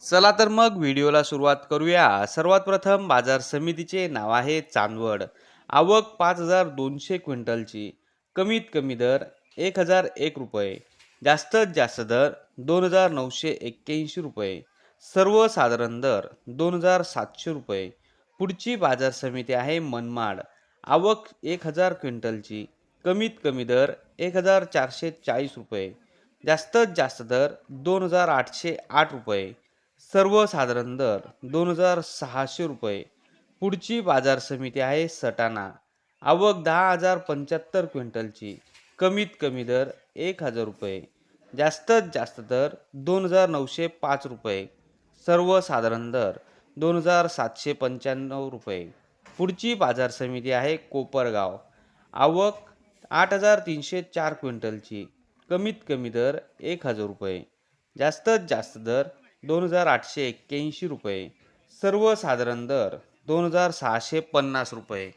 चला तर मग व्हिडिओला सुरुवात करूया. सर्वात प्रथम बाजार समितीचे नाव आहे चांदवड. आवक पाच हजार दोनशे क्विंटलची. कमीत कमी दर एक हजार एक रुपये. जास्तीत जास्त दर दोन हजार नऊशे एक्क्याऐंशी रुपये. सर्वसाधारण दर दोन हजार सातशे रुपये. पुढची बाजार समिती आहे मनमाड. आवक एक हजार क्विंटलची. कमीत कमी दर एक हजार चारशे चाळीस रुपये. जास्तीत जास्त दर दोन हजार आठशे आठ रुपये. सर्वसाधारण दर दोन हजार सहाशे रुपये. पुढची बाजार समिती आहे सटाणा. आवक दहा हजार पंच्याहत्तर क्विंटलची. कमीत कमी दर एक हजार रुपये. जास्तीत जास्त दर दोन हजार नऊशे पाच रुपये. सर्वसाधारण दर दोन हजार सातशे पंच्याण्णव रुपये. पुढची बाजार समिती आहे कोपरगाव. आवक आठ हजार तीनशे चार क्विंटलची. कमीत कमी दर एक हजार रुपये. जास्तीत जास्त दर दोन हजार आठशे एक्क्याऐंशी रुपये. सर्वसाधारण दर दोन हजार सहाशे पन्नास रुपये.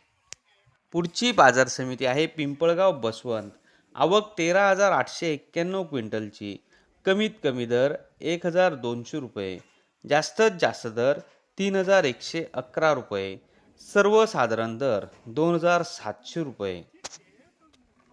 पुढची बाजार समिती आहे पिंपळगाव बसवंत. आवक तेरा हजार आठशे एक्क्याण्णव क्विंटलची. कमीत कमी दर एक हजार दोनशे रुपये. जास्तीत जास्त दर तीन हजार एकशे अकरा रुपये. सर्वसाधारण दर दोन हजार सातशे रुपये.